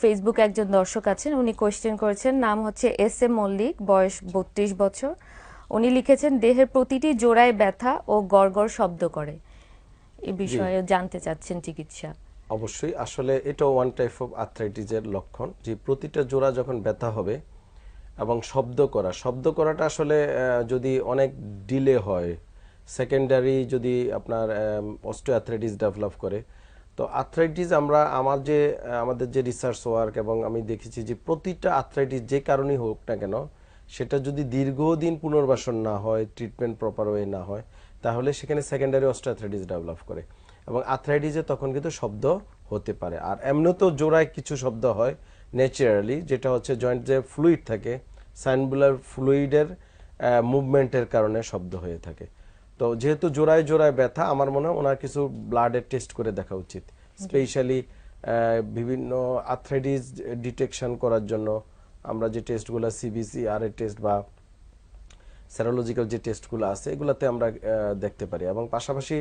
Facebook একজন দর্শক আছেন উনি কোয়েশ্চেন করেছেন নাম হচ্ছে এস এম মল্লিক বয়স বত্রিশ বছর। উনি লিখেছেন দেহের প্রতিটি জোড়ায় ব্যথা ও গড়গড় শব্দ করে। এই বিষয়ে জানতে চাচ্ছেন চিকিৎসা। অবশ্যই। আসলে এটা ওয়ান টাইপ অফ আর্থ্রাইটিসের লক্ষণ যে প্রতিটা জোড়া যখন ব্যথা হবে এবং শব্দ করা শব্দ করাটা আসলে যদি অনেক ডিলে হয় সেকেন্ডারি যদি আপনার অস্টিও আর্থ্রাইটিস ডেভেলপ করে তো আর্থ্রাইটিস আমরা আমার যে আমাদের যে রিসার্চ ওয়ার্ক এবং আমি দেখেছি যে প্রতিটা আর্থ্রাইটিস যে কারণেই হোক না কেন, সেটা যদি দীর্ঘদিন পুনর্বাসন না হয় ট্রিটমেন্ট প্রপার ওয়ে না হয়, তাহলে সেখানে সেকেন্ডারি অস্টিওআর্থ্রাইটিস ডেভেলপ করে। এবং আর্থ্রাইটিসে তখন কিন্তু শব্দ হতে পারে। আর এমনিতেও জোড়ায় কিছু শব্দ হয় ন্যাচারালি যেটা হচ্ছে জয়েন্ট যে ফ্লুইড থাকে সাইনবুলার ফ্লুইডের মুভমেন্টের কারণে শব্দ হয়ে থাকে। তো যেহেতু জোড়ায় জোড়ায় ব্যথা, আমার মনে হয় ওনার কিছু ব্লাডের টেস্ট করে দেখা উচিত। স্পেশালি বিভিন্ন আর্থ্রাইটিস ডিটেকশন করার জন্য আমরা যে টেস্টগুলো সিবিসি আর এর টেস্ট বা সেরোলজিক্যাল যে টেস্টগুলো আছে, এগুলোতে আমরা দেখতে পারি। এবং পাশাপাশি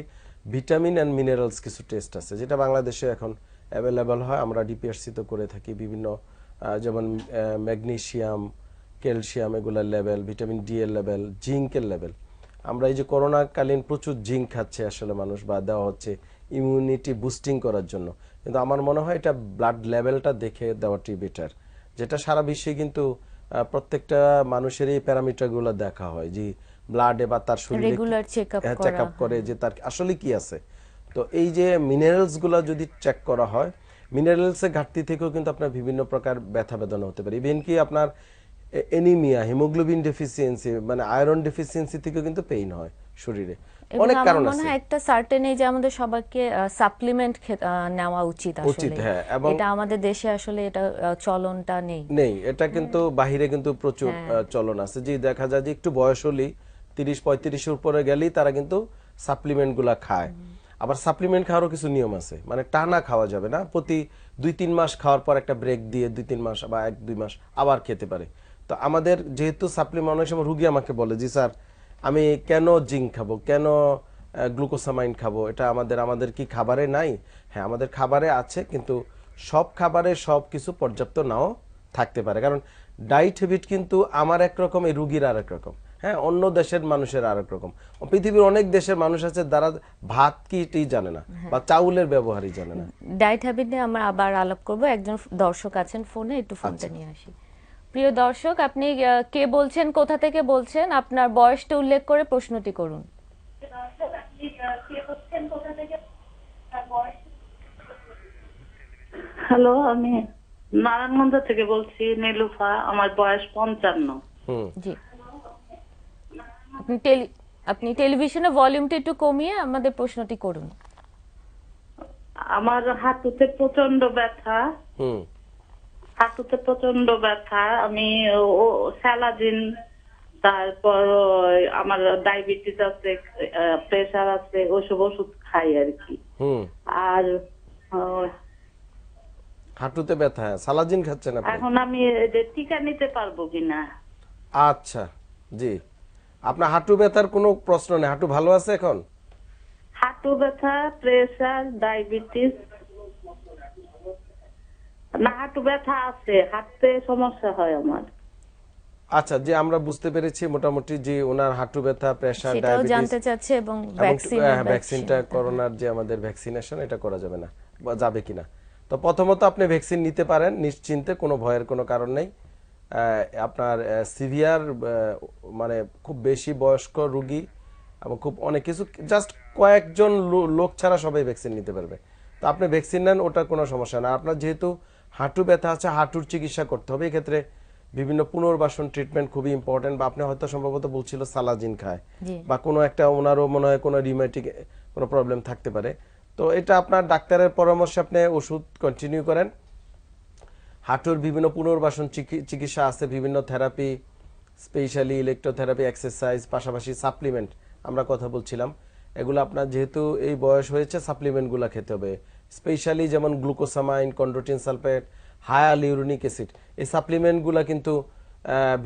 ভিটামিন অ্যান্ড মিনারেলস কিছু টেস্ট আছে, যেটা বাংলাদেশে এখন অ্যাভেলেবল হয়। আমরা ডিপিআরসিতে করে থাকি। বিভিন্ন যেমন ম্যাগনেশিয়াম ক্যালসিয়াম এগুলোর লেভেল ভিটামিন ডি এর লেভেল জিঙ্কের লেভেল আমরা এই যে করোনাকালীন প্রচুর জিঙ্ক খাচ্ছে আসলে মানুষ বা দেওয়া হচ্ছে। ইমিউনিটি বুস্টিং করার জন্য। কিন্তু আমার মনে হয় এটা ব্লাড লেভেলটা দেখে দেওয়াটি বেটার যেটা সারা বিশ্বে কিন্তু প্রত্যেকটা মানুষের এই প্যারামিটারগুলো দেখা হয় যে ব্লাডে বা তার শরীরে Regular check-up চেক আপ করে যে তার আসলে কি আছে। তো এই যে মিনারেলসগুলো যদি চেক করা হয় মিনারেলস এর ঘাটতি থেকেও কিন্তু আপনার বিভিন্ন প্রকার ব্যথা বেদনা হতে পারে। ইভেন কি আপনার এনিমিয়া হিমোগ্লোবিন ডেফিসিয়েন্সি মানে আয়রন ডেফিসিয়েন্সি থেকেও কিন্তু পেইন হয় শরীরে। অনেক কারণ মনে আছে। হয় একটা সার্টেন এজে আমাদের সবাইকে সাপ্লিমেন্ট নেওয়া উচিত উচিত, হ্যাঁ, এবং- এটা আমাদের দেশে আসলে এটা চলনটা নেই। নেই এটা কিন্তু বাহিরে কিন্তু প্রচুর হ্যাঁ। চলন আছে। যে দেখা যায় যে একটু বয়স হলেই তিরিশ পঁয়ত্রিশের উপরে গেলেই তারা কিন্তু খায়। আবার সাপ্লিমেন্ট খাওয়ারও কিছু নিয়ম আছে। মানে টানা খাওয়া যাবে না প্রতি দুই তিন মাস খাওয়ার পর একটা ব্রেক দিয়ে দুই তিন মাস বা এক দুই মাস আবার খেতে পারে। তো আমাদের যেহেতু সাপ্লিমেন্ট অনেক সময় রুগী আমাকে বলে জি স্যার আমি কেন জিঙ্ক খাব? কেন গ্লুকোসামাইন খাব? এটা আমাদের আমাদের কি খাবারে নাই? হ্যাঁ আমাদের খাবারে আছে কিন্তু সব খাবারে সব কিছু পর্যাপ্ত নাও থাকতে পারে। কারণ ডায়েট হ্যাবিট কিন্তু আমার একরকম এই রুগীর আর এক রকম। হ্যাঁ অন্য দেশের মানুষের আর এক রকম। পৃথিবীর অনেক দেশের মানুষ আছে যারা ভাত কিটি জানে না বা চাউলের ব্যবহারই জানে না। ডায়েট হ্যাবিট নিয়ে আমরা আবার আলাপ করব। একজন দর্শক আছেন ফোনে একটু আচ্ছা। ফোনটা নিয়ে আসি। প্রিয় দর্শক আপনি কে বলছেন কোথা থেকে বলছেন আপনার বয়সটা উল্লেখ করে প্রশ্নটি করুন। হ্যালো আমি নারায়ণগঞ্জ থেকে বলছি নীলুফা আমার বয়স পঞ্চান্ন। জি। আপনি টেলি আপনি টেলিভিশনে ভলিউমটা একটু কমিয়ে আমাদের প্রশ্নটি করুন। আমার হাঁটুতে প্রচণ্ড ব্যথা। হুম। হাঁটুতে প্রচণ্ড ব্যথা আমি ও স্যালাজিন তারপর আমার ডায়াবেটিস আছে প্রেশার আছে ওসব ওষুধ খাই আর কি। আর হাঁটুতে ব্যথা সালাজিন খাচ্ছেন আপনি? এখন আমি টিকা নিতে পারব কিনা? আচ্ছা জি। আপনার হাঁটু ব্যথার কোনো প্রশ্ন নেই হাঁটু ভালো আছে এখন? হাঁটু ব্যথা প্রেশার ডায়াবেটিস না হাঁটু ব্যথা আছে হাঁটতে সমস্যা হয় আমার। আচ্ছা যে আমরা বুঝতে পেরেছি মোটামুটি যে ওনার হাঁটু ব্যথা সেটাও ডায়াবেটিস জানতে চাচ্ছে এবং ভ্যাকসিন ভ্যাকসিনটা করোনার যে আমাদের ভ্যাকসিনেশন এটা করা যাবে না বা যাবে কিনা। তো প্রথমত আপনি ভ্যাকসিন নিতে পারেন নিশ্চিন্তে কোনো ভয়ের কোনো কারণ নেই। আহ, আপনার সিভিয়ার মানে খুব বেশি বয়স্ক রুগী এবং খুব অনেক কিছু জাস্ট কয়েকজন লোক ছাড়া সবাই ভ্যাকসিন নিতে পারবে। তো আপনি ভ্যাকসিন নেন ওটা কোনো সমস্যা না। আপনার যেহেতু হাঁটু ব্যথা আছে হাঁটুর চিকিৎসা করতে হবে। এক্ষেত্রে বিভিন্ন পুনর্বাসন ট্রিটমেন্ট খুবই ইম্পর্টেন্ট বা আপনি হয়তো সম্ভবত বলছিল সালাজিন খায় বা কোনো একটা ওনারও মনে হয় কোনো রিমেটিক কোনো প্রবলেম থাকতে পারে। তো এটা আপনার ডাক্তারের পরামর্শে আপনি ওষুধ কন্টিনিউ করেন। হাঁটুর বিভিন্ন পুনর্বাসন চিকিৎসা আছে বিভিন্ন থেরাপি স্পেশালি ইলেকট্রোথেরাপি এক্সারসাইজ পাশাপাশি সাপ্লিমেন্ট আমরা কথা বলছিলাম। এগুলো আপনার যেহেতু এই বয়স হয়েছে সাপ্লিমেন্টগুলো খেতে হবে। স্পেশালি যেমন glucosamine chondroitin sulphate hyaluronic acid এই সাপ্লিমেন্টগুলো কিন্তু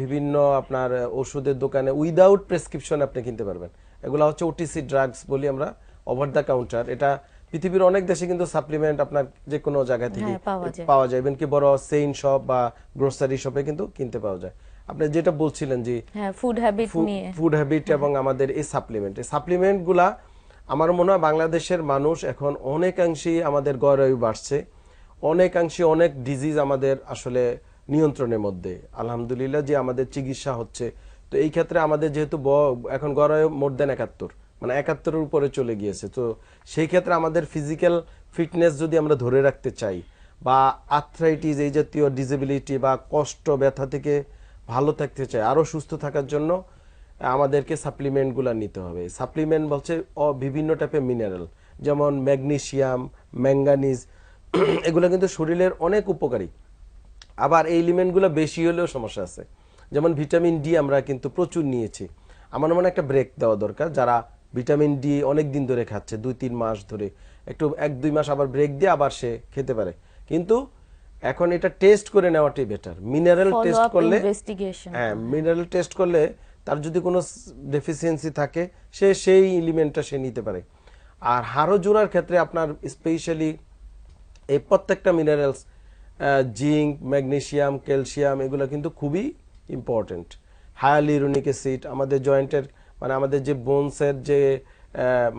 বিভিন্ন আপনার ওষুধের দোকানে উইদাউট প্রেসক্রিপশন আপনি কিনতে পারবেন। এগুলো হচ্ছে ওটিসি ড্রাগস বলি আমরা ওভার দ্য কাউন্টার এটা পৃথিবীর অনেক দেশে কিন্তু সাপ্লিমেন্ট আপনার যে কোনো জায়গা থেকে হ্যাঁ, পাওয়া যায়। ইভেন কি বড় সেইন শপ বা গ্রোসারি শপে কিন্তু কিনতে পাওয়া যায়। আপনি যেটা বলছিলেন যে ফুড হ্যাবিট নিয়ে। ফুড হ্যাবিট এবং আমাদের এই সাপ্লিমেন্ট এই সাপ্লিমেন্টগুলা আমার মনে হয় বাংলাদেশের মানুষ এখন অনেকাংশেই আমাদের গৌরব বাড়ছে। অনেকাংশে অনেক ডিজিজ আমাদের আসলে নিয়ন্ত্রণের মধ্যে। আলহামদুলিল্লাহ যে আমাদের চিকিৎসা হচ্ছে। তো এই ক্ষেত্রে আমাদের যেহেতু এখন গৌরব মোর দেন একাত্তর। মানে একাত্তরের উপরে চলে গিয়েছে। তো সেই ক্ষেত্রে আমাদের ফিজিক্যাল ফিটনেস যদি আমরা ধরে রাখতে চাই বা আর্থ্রাইটিস এই জাতীয় ডিসেবিলিটি বা কষ্ট, ব্যথা থেকে ভালো থাকতে চাই আরও সুস্থ থাকার জন্য আমাদেরকে সাপ্লিমেন্টগুলো নিতে হবে। সাপ্লিমেন্ট বলছে বিভিন্ন টাইপের মিনারেল যেমন ম্যাগনেসিয়াম ম্যাঙ্গানিজ এগুলো কিন্তু শরীরের অনেক উপকারী। আবার এই এলিমেন্টগুলো বেশি হলেও সমস্যা আছে। যেমন ভিটামিন ডি আমরা কিন্তু প্রচুর নিয়েছি। আমার মনে একটা ব্রেক দেওয়া দরকার যারা ভিটামিন ডি অনেক দিন ধরে খাচ্ছে দুই তিন মাস ধরে একটু এক দুই মাস আবার ব্রেক দিয়ে আবার সে খেতে পারে। কিন্তু এখন এটা টেস্ট করে নেওয়াটাই বেটার মিনারেল টেস্ট করলে হ্যাঁ মিনারেল টেস্ট করলে তার যদি কোনো ডেফিসিয়েন্সি থাকে, সে সেই এলিমেন্টটা সে নিতে পারে। আর হাড় জোড়ার ক্ষেত্রে আপনার স্পেশালি এই প্রত্যেকটা মিনারেলস জিঙ্ক ম্যাগনেশিয়াম ক্যালসিয়াম এগুলো কিন্তু খুবই ইম্পর্টেন্ট হায়ালিউরোনিক অ্যাসিড আমাদের জয়েন্টের মানে আমাদের যে বোনসের যে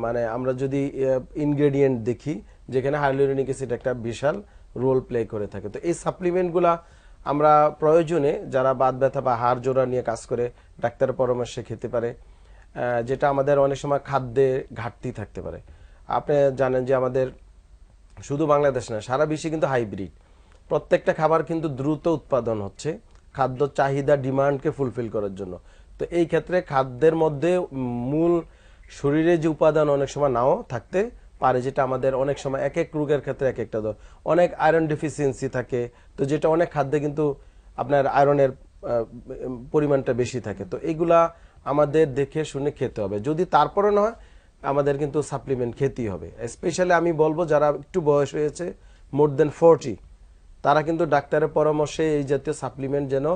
মানে আমরা যদি ইনগ্রেডিয়েন্ট দেখি, যেখানে হায়ালিউরোনিক অ্যাসিড একটা বিশাল রোল প্লে করে থাকে। তো এই সাপ্লিমেন্টগুলা আমরা প্রয়োজনে যারা বাত ব্যথা বা হাড় জোড়া নিয়ে কাজ করে ডাক্তারের পরামর্শে খেতে পারে যেটা আমাদের অনেক সময় খাদ্যে ঘাটতি থাকতে পারে। আপনি জানেন যে আমাদের শুধু বাংলাদেশ না, সারা বিশ্বে কিন্তু হাইব্রিড। প্রত্যেকটা খাবার কিন্তু দ্রুত উৎপাদন হচ্ছে খাদ্য চাহিদা, ডিমান্ডকে ফুলফিল করার জন্য। তো এই ক্ষেত্রে খাদ্যের মধ্যে মূল শরীরে যে উপাদান অনেক সময় নাও থাকতে পারে, যেটা আমাদের অনেক সময় এক এক রোগের ক্ষেত্রে এক একটা অনেক আয়রন ডেফিসিয়েন্সি থাকে, তো যেটা অনেক খাদ্যে কিন্তু আপনার আয়রনের পরিমাণটা বেশি থাকে। তো এগুলা আমাদের দেখে শুনে খেতে হবে। যদি তারপরে না আমাদের কিন্তু সাপ্লিমেন্ট খেতেই হবে। স্পেশালি আমি বলব, যারা একটু বয়স হয়েছে মোর দেন ফোরটি তারা কিন্তু ডাক্তারের পরামর্শে এই জাতীয় সাপ্লিমেন্ট যেন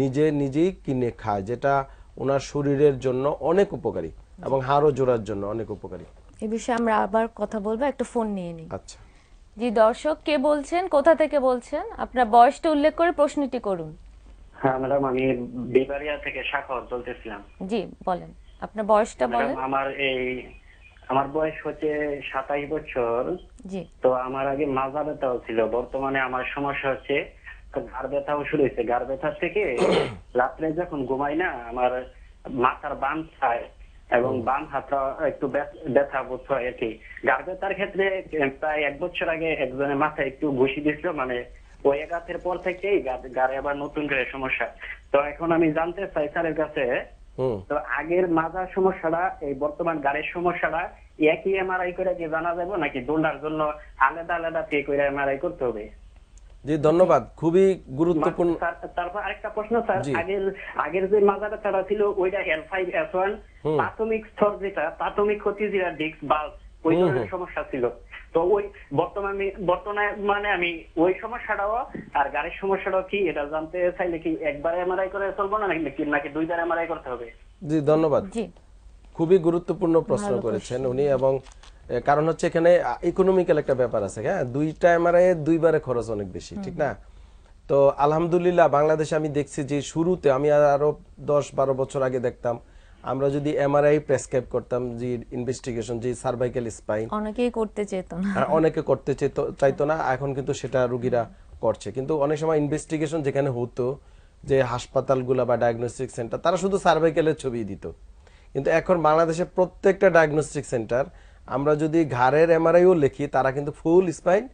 নিজে নিজেই কিনে খায়, যেটা ওনার শরীরের জন্য অনেক উপকারী এবং হাড়ও জোড়ার জন্য অনেক উপকারী। এই বিষয়ে আমরা আবার কথা বলব একটা ফোন নিয়ে নিই। আচ্ছা। জি দর্শক কে বলছেন? কোথা থেকে বলছেন? আপনার বয়সটা উল্লেখ করে প্রশ্নটি করুন। হ্যাঁ ম্যাডাম আমি বেবারিয়া থেকে শাখর বলতেছিলাম। জি বলেন। আপনার বয়সটা বলেন। আমার এই আমার বয়স হচ্ছে সাতাশ বছর। জি। তো আমার আগে মাজা ব্যথাও ছিল। বর্তমানে আমার সমস্যা হচ্ছে ঘাড় ব্যথাও শুরু হয়েছে। ঘাড় ব্যথার থেকে রাত্রে যখন ঘুমাই না আমার মাথার বাম ছায়। এবং বাম হাতটা একটু ব্যথা বোধ হয় আর কি। ব্যথার ক্ষেত্রে প্রায় এক বছর আগে একজনের মাথায় একটু ঘুষি দিছিল মানে ওই আঘাতের পর থেকেই গাড়ে আবার নতুন করে সমস্যা। তো এখন আমি জানতে চাই স্যারের কাছে তো আগের মাজার সমস্যাটা এই বর্তমান গাড়ির সমস্যাটা একই এমআরআই করে কি জানা যাবে নাকি দোলনার জন্য আলাদা আলাদা পে করে এমআরআই করতে হবে? জি ধন্যবাদ। খুবই গুরুত্বপূর্ণ তারপর আরেকটা প্রশ্ন স্যার। আগের আগের যে ছাড়া ছিল ওইটা এল ফাইভ এস ওয়ান। প্রাথমিক স্তর যেটা প্রাথমিক ক্ষতি যেটা ডিস্ক বাল্ব ওই ধরনের সমস্যা ছিল। তো ওই বর্তমানে বর্তমানে মানে আমি ওই সমস্যাটাও আর গাড়ির সমস্যাটাও কি এটা জানতে চাইলে কি একবার এমআরআই করে চলবো না নাকি নাকি দুইবার এমআরআই করতে হবে? জি ধন্যবাদ। জি। খুবই গুরুত্বপূর্ণ প্রশ্ন করেছেন উনি এবং কারণ হচ্ছে এখানে ইকোনমিক্যাল একটা ব্যাপার আছে হ্যাঁ? দুইটা এমআরআই দুইবারে খরচ অনেক বেশি ঠিক না? তো আলহামদুলিল্লাহ বাংলাদেশে আমি দেখছি যে শুরুতে আমি আরও দশ বারো বছর আগে দেখতাম আমরা যদি এমআরআই প্রেসক্রাইব করতাম যে ইনভেস্টিগেশন যে সার্ভাইকাল স্পাইন অনেকেই করতে চেত না। অনেকে করতে চাইতো- চাইতো না এখন কিন্তু সেটা রুগীরা করছে। কিন্তু অনেক সময় ইনভেস্টিগেশন যেখানে হতো যে হাসপাতালগুলো বা ডায়াগনস্টিক সেন্টার তারা শুধু সার্ভাইকেলের ছবি দিত। কিন্তু এখন বাংলাদেশের প্রত্যেকটা ডায়াগনস্টিক সেন্টার আমরা যদি ঘাড়ের এমআরআইও লিখি তারা কিন্তু ফুল স্পাইন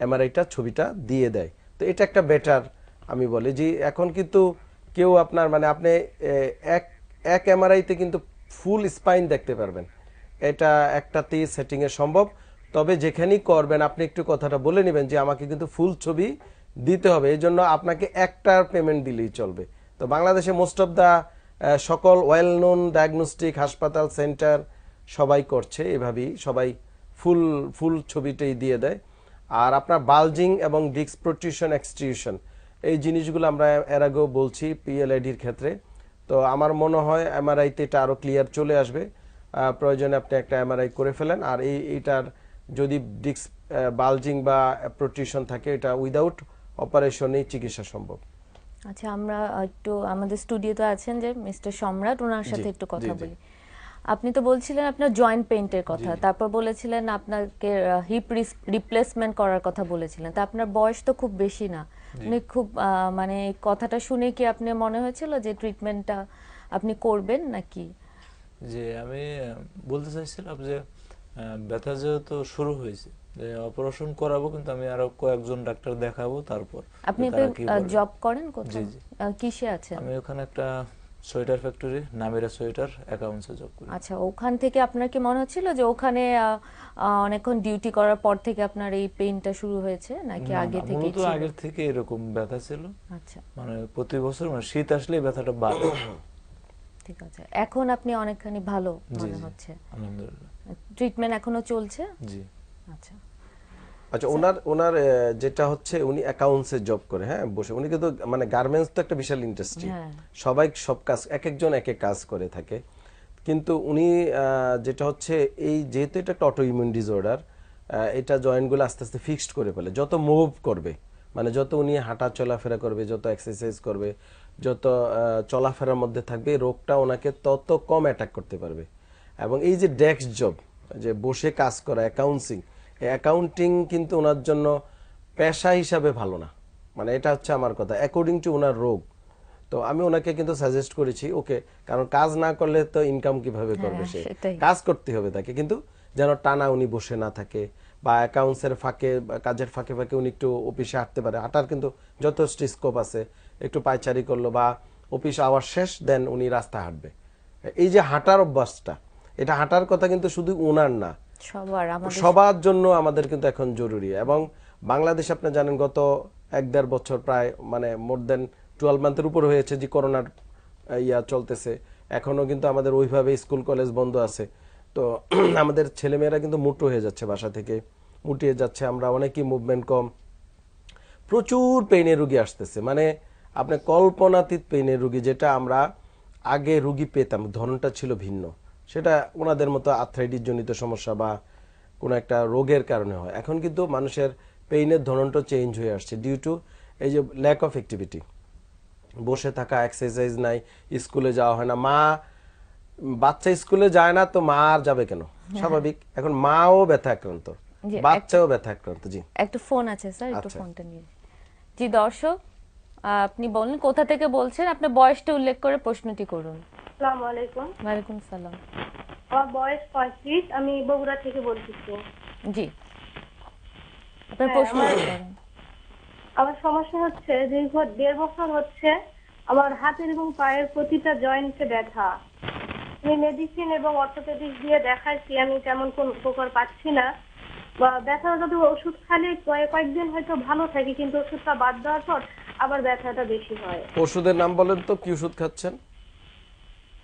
এমআরআইটা ছবিটা দিয়ে দেয়। তো এটা একটা বেটার আমি বলি যে এখন কিন্তু কেউ আপনার মানে আপনি এক এক এমআরআইতে কিন্তু ফুল স্পাইন দেখতে পারবেন। এটা একটাতেই সেটিং এ সম্ভব। তবে যেখানেই করবেন, আপনি একটু কথাটা বলে নেবেন যে আমাকে কিন্তু ফুল ছবি দিতে হবে। এই জন্য আপনাকে একটার পেমেন্ট দিলেই চলবে। তো বাংলাদেশে মোস্ট অফ দ্য সকল ওয়েল নোন ডায়াগনস্টিক হাসপাতাল সেন্টার সবাই করছে। এভাবেই সবাই ফুল ফুল ছবিটাই দিয়ে দেয়। আর আপনার বালজিং এবং ডিক্স প্রোটিউশন এক্সট্রিউশন এই জিনিসগুলো আমরা এর আগেও বলছি পিএলআইডির ক্ষেত্রে। তো আমার মনে হয় এমআরআইতে এটা আরও ক্লিয়ার চলে আসবে। প্রয়োজনে আপনি একটা এমআরআই করে ফেলেন। আর এই এইটার যদি ডিস্ক বালজিং বা প্রোটিউশন থাকে এটা উইদাউট অপারেশনেই চিকিৎসা সম্ভব। আচ্ছা আমরা একটু আমাদের স্টুডিওতে আছেন যে মিস্টার সম্রাট ওনার সাথে একটু কথা বলি। আপনি তো বলছিলেন আপনার জয়েন্ট পেইন্টের কথা। তারপর বলেছিলেন আপনাকে হিপ রিপ্লেসমেন্ট করার কথা বলেছিলেন। তা আপনার বয়স তো খুব বেশি না। আপনি খুব মানে কথাটা শুনে কি আপনি মনে হয়েছিল যে ট্রিটমেন্টটা আপনি করবেন নাকি যে আমি বলতে চাইছিলাম যে ব্যথা যেহেতু শুরু হয়েছে যে অপারেশন করাবো কিন্তু আমি আরও কয়েকজন ডাক্তার দেখাবো তারপর আপনি। জব করেন। আহ, কিসে আছেন আমি ওখানে একটা সোয়েটার ফ্যাক্টরি নামিরা সোয়েটার অ্যাকাউন্টসে জব করি। আচ্ছা ওখান থেকে আপনার কি মনে হচ্ছিল যে ওখানে অনেকক্ষণ ডিউটি করার পর থেকে আপনার এই পেইনটা শুরু হয়েছে নাকি আগে থেকে মূলত আগের থেকে এরকম ব্যথা ছিল। আচ্ছা। মানে প্রতি বছর মানে শীত আসলেই ব্যথাটা বাড়ে। ঠিক আছে। এখন আপনি অনেকখানি ভালো মনে হচ্ছে। আলহামদুলিল্লাহ। ট্রিটমেন্ট এখনও চলছে? জি। আচ্ছা। আচ্ছা ওনার ওনার যেটা হচ্ছে উনি অ্যাকাউন্টসে জব করে হ্যাঁ বসে। উনি কিন্তু মানে গার্মেন্টস তো একটা বিশাল ইন্ডাস্ট্রি হ্যাঁ। সবাই সব কাজ এক একজন এক এক কাজ করে থাকে। কিন্তু উনি যেটা হচ্ছে এই যেহেতু এটা একটা অটো ইমিউন ডিসঅর্ডার এটা জয়েন্টগুলো আস্তে আস্তে ফিক্সড করে ফেলে। যত মুভ করবে মানে যত উনি হাঁটা চলাফেরা করবে যত এক্সারসাইজ করবে যত চলাফেরার মধ্যে থাকবে রোগটা ওনাকে তত কম অ্যাটাক করতে পারবে। এবং এই যে ডেস্ক জব যে বসে কাজ করা অ্যাকাউন্টিং এই অ্যাকাউন্টিং কিন্তু ওনার জন্য পেশা হিসাবে ভালো না। মানে এটা হচ্ছে আমার কথা অ্যাকর্ডিং টু ওনার রোগ। তো আমি ওনাকে কিন্তু সাজেস্ট করেছি ওকে কারণ কাজ না করলে তো ইনকাম কীভাবে করবে হ্যাঁ, সে? কাজ করতে হবে তাকে কিন্তু যেন টানা উনি বসে না থাকে বা অ্যাকাউন্টসের ফাঁকে বা কাজের ফাঁকে ফাঁকে উনি একটু অফিসে হাঁটতে পারে। হাঁটার কিন্তু যথেষ্ট স্কোপ আছে একটু পায়চারি করল বা অফিস আওয়ার শেষ দেন উনি রাস্তা হাঁটবে। এই যে হাঁটার অভ্যাসটা এটা হাঁটার কথা কিন্তু শুধু ওনার না সবার জন্য আমাদের কিন্তু এখন জরুরি। এবং বাংলাদেশ, আপনি জানেন, গত এক দেড় বছর প্রায় মানে মোর দেন টুয়েলভ মান্থের উপর হয়েছে যে করোনার ইয়া চলতেছে। এখনও কিন্তু আমাদের ওইভাবে স্কুল, কলেজ বন্ধ আছে। তো আমাদের ছেলেমেয়েরা কিন্তু মুটো হয়ে যাচ্ছে বাসা থেকে। মুটিয়ে যাচ্ছে, আমরা অনেকই মুভমেন্ট কম। প্রচুর পেইনের রুগী আসতেছে। মানে আপনি কল্পনাতীত পেইনের রুগী, যেটা আমরা আগে রুগী পেতাম, ধরনটা ছিল ভিন্ন। সেটা ওনাদের মতো আর্থ্রাইটিস জনিত সমস্যা বা কোনো একটা রোগের কারণে হয়। এখন কিন্তু মানুষের পেইনের ধরনটা চেঞ্জ হয়ে আসছে ডিউ টু এই যে ল্যাক অফ অ্যাক্টিভিটি বসে থাকা এক্সারসাইজ নাই স্কুলে যাওয়া হয় না। মা বাচ্চা স্কুলে যায় না তো মা আর যাবে কেন? স্বাভাবিক। এখন মাও ব্যথা আক্রান্ত বাচ্চাও ব্যথা আক্রান্ত জি। একটা ফোন আছে স্যার একটু। ফোনটা নিয়ে। জি দর্শক আপনি বলেন কোথা থেকে বলছেন? আপনার বয়সটা উল্লেখ করে প্রশ্নটি করুন। আসসালামু আলাইকুম। ওয়ালাইকুম সালাম আমার বয়স পঁয়ত্রিশ আমি বগুড়া থেকে বলতেছি জি। আপনার হ্যাঁ, প্রশ্ন আমার- সমস্যা হচ্ছে দীর্ঘ দেড় বছর হচ্ছে আমার হাতের এবং পায়ের প্রতিটা জয়েন্টে ব্যথা। আমি মেডিসিন এবং অর্থোপেডিক দিয়ে দেখাইছি আমি তেমন কোন উপকার পাচ্ছি না। বা ব্যথা যদি ওষুধ খালে কয়ে- কয়েকদিন হয়তো ভালো থাকি কিন্তু ওষুধটা বাদ দেওয়ার পর আবার ব্যথাটা বেশি হয়। ওষুধের নাম বলেন তো কি ওষুধ খাচ্ছেন?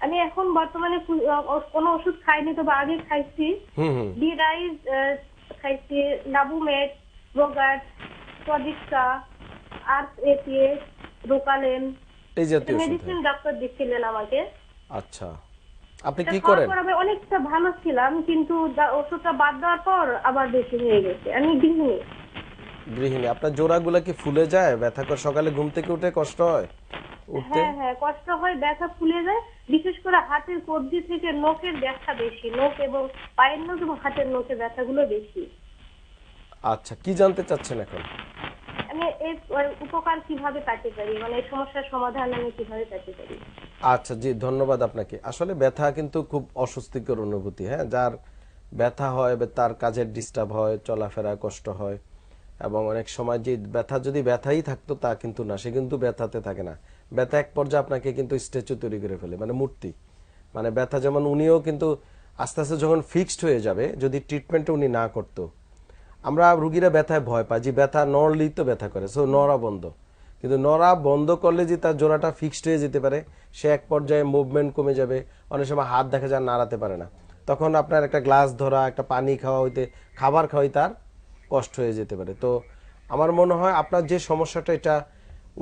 আমি এখন বর্তমানে কোনো ওষুধ খাইনি তবে আগে খাইছি। ডিরাইজ খাইছি নাবুমেট রোগাট আর এপিএস রোকালেন এই জাতীয় মেডিসিন ডক্টর দিচ্ছিলেন আমাকে। আচ্ছা। আপনি কি করেন? আমি অনেকটা ভালো ছিলাম কিন্তু ওষুধটা বাদ দেওয়ার পর আবার বেশি হয়ে গেছে। আমি গৃহিণী। গৃহিণী। আপনার জোড়াগুলা কি ফুলে যায়? ব্যথা করে সকালে ঘুম থেকে উঠে কষ্ট হয়? উঠতে? হ্যাঁ হ্যাঁ কষ্ট হয় ব্যথা ফুলে যায়। বিশেষ করে হাতের কবজি থেকে নখের ব্যথা বেশি নখ এবং পায়ের নখ এবং হাতের নখের ব্যথাগুলো বেশি। আচ্ছা কি জানতে চাচ্ছেন এখন? আমি এই উপকার কীভাবে পেতে পারি? মানে এই সমস্যার সমাধান আমি কীভাবে পেতে পারি? আচ্ছা জি ধন্যবাদ আপনাকে। আসলে ব্যথা কিন্তু খুব অস্বস্তিকর অনুভূতি হ্যাঁ? যার ব্যথা হয় বা তার কাজের ডিস্টার্ব হয় চলাফেরা কষ্ট হয় এবং অনেক সময় যে ব্যথা যদি ব্যথাই থাকতো তা কিন্তু না সে কিন্তু ব্যথাতে থাকে না। ব্যথা এক পর্যায়ে আপনাকে কিন্তু স্ট্যাচু তৈরি করে ফেলে মানে মূর্তি। মানে ব্যথা যেমন উনিও কিন্তু আস্তে আস্তে যখন ফিক্সড হয়ে যাবে, যদি ট্রিটমেন্ট উনি না করতো, আমরা রুগীরা ব্যথায় ভয় পাই যে ব্যথা নড়লেই তো ব্যথা করে সো নড়া বন্ধ। কিন্তু নড়া বন্ধ করলে যে তার জোড়াটা ফিক্সড হয়ে যেতে পারে, সে এক পর্যায়ে মুভমেন্ট কমে যাবে, অনেক সময় হাত দেখা যায় নাড়াতে পারে না। তখন আপনার একটা গ্লাস ধরা, একটা পানি খাওয়া হইতে, খাবার খাওয়াই তার কষ্ট হয়ে যেতে পারে। তো আমার মনে হয় আপনার যে সমস্যাটা, এটা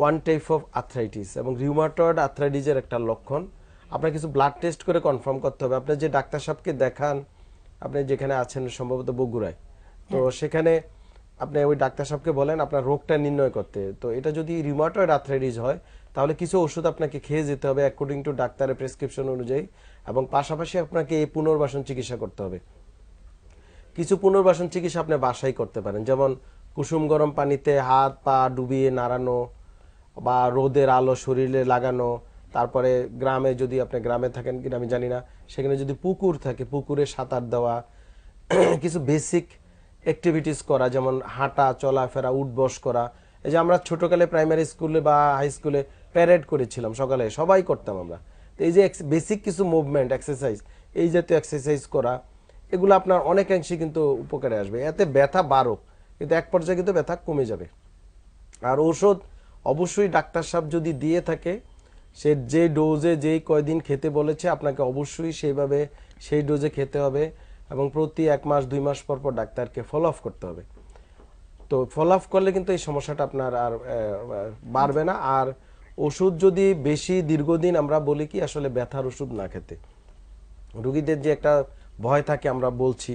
ওয়ান টাইপ অফ আর্থ্রাইটিস এবং রিউমাটয়েড আর্থ্রাইটিসের একটা লক্ষণ। আপনার কিছু ব্লাড টেস্ট করে কনফার্ম করতে হবে। আপনি যে ডাক্তার সাহেবকে দেখান আপনি যেখানে আছেন সম্ভবত বগুড়ায়। তো সেখানে আপনি ওই ডাক্তার সাহেবকে বলেন আপনার রোগটা নির্ণয় করতে। তো এটা যদি রিউমাটয়েড আর্থ্রাইটিস হয় তাহলে কিছু ওষুধ আপনাকে খেয়ে যেতে হবে অ্যাকর্ডিং টু ডাক্তারের প্রেসক্রিপশন অনুযায়ী এবং পাশাপাশি আপনাকে এই পুনর্বাসন চিকিৎসা করতে হবে। কিছু পুনর্বাসন চিকিৎসা আপনি বাসায় করতে পারেন। যেমন কুসুম গরম পানিতে হাত পা ডুবিয়ে নাড়ানো বা রোদের আলো শরীরে লাগানো, তারপরে গ্রামে যদি আপনি গ্রামে থাকেন কিনা আমি জানি না, সেখানে যদি পুকুর থাকে, পুকুরে সাঁতার দেওয়া, কিছু বেসিক অ্যাক্টিভিটিস করা, যেমন হাঁটা, চলাফেরা, উঠবস করা, এই যে আমরা ছোটোকালে প্রাইমারি স্কুলে বা হাই স্কুলে প্যারেড করেছিলাম সকালে, সবাই করতাম আমরা। তো এই যে বেসিক কিছু মুভমেন্ট এক্সারসাইজ এই জাতীয় এক্সারসাইজ করা, এগুলো আপনার অনেকাংশে কিন্তু উপকারে আসবে। এতে ব্যথা বাড়ুক, কিন্তু এক পর্যায়ে কিন্তু ব্যথা কমে যাবে। আর ঔষধ অবশ্যই ডাক্তার সাহেব যদি দিয়ে থাকে, সে যে ডোজে যেই কয়দিন খেতে বলেছে, আপনাকে অবশ্যই সেইভাবে সেই ডোজে খেতে হবে এবং প্রতি এক মাস, দুই মাস পর পর ডাক্তারকে ফলো আপ করতে হবে। তো ফলো আপ করলে কিন্তু এই সমস্যাটা আপনার আর বাড়বে না। আর ওষুধ যদি বেশি দীর্ঘদিন আমরা বলি কি, আসলে ব্যথার ওষুধ না খেতে। রুগীদের যে একটা ভয় থাকে আমরা বলছি।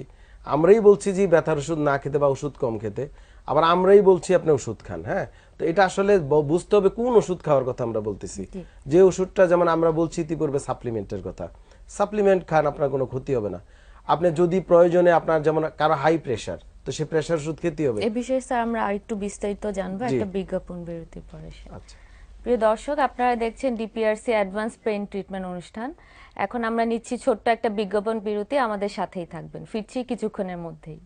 আমরাই বলছি যে, ব্যথার ওষুধ না খেতে বা ওষুধ কম খেতে। আবার আমরাই বলছি আপনি ওষুধ খান হ্যাঁ? তো এটা আসলে বুঝতে হবে কোন ওষুধ খাওয়ার কথা আমরা বলতেছি। যে ওষুধটা যেমন আমরা বলছি ইতিপূর্বে সাপ্লিমেন্টের কথা। সাপ্লিমেন্ট খান আপনার কোনো ক্ষতি হবে না। আপনি যদি প্রয়োজনে আপনার যেমন কারও হাই প্রেশার তো সে প্রেশার ওষুধ খেতে হবে। এই বিষয়ে স্যার আমরা আরেকটু বিস্তারিত জানব একটা বিজ্ঞাপন বিরতির পরে আচ্ছা। প্রিয় দর্শক আপনারা দেখছেন ডিপিআরসি অ্যাডভান্স পেইন ট্রিটমেন্ট অনুষ্ঠান। এখন আমরা নিচ্ছি ছোট্ট একটা বিজ্ঞাপন বিরতি আমাদের সাথেই থাকবেন। ফিরছি কিছুক্ষণের মধ্যেই।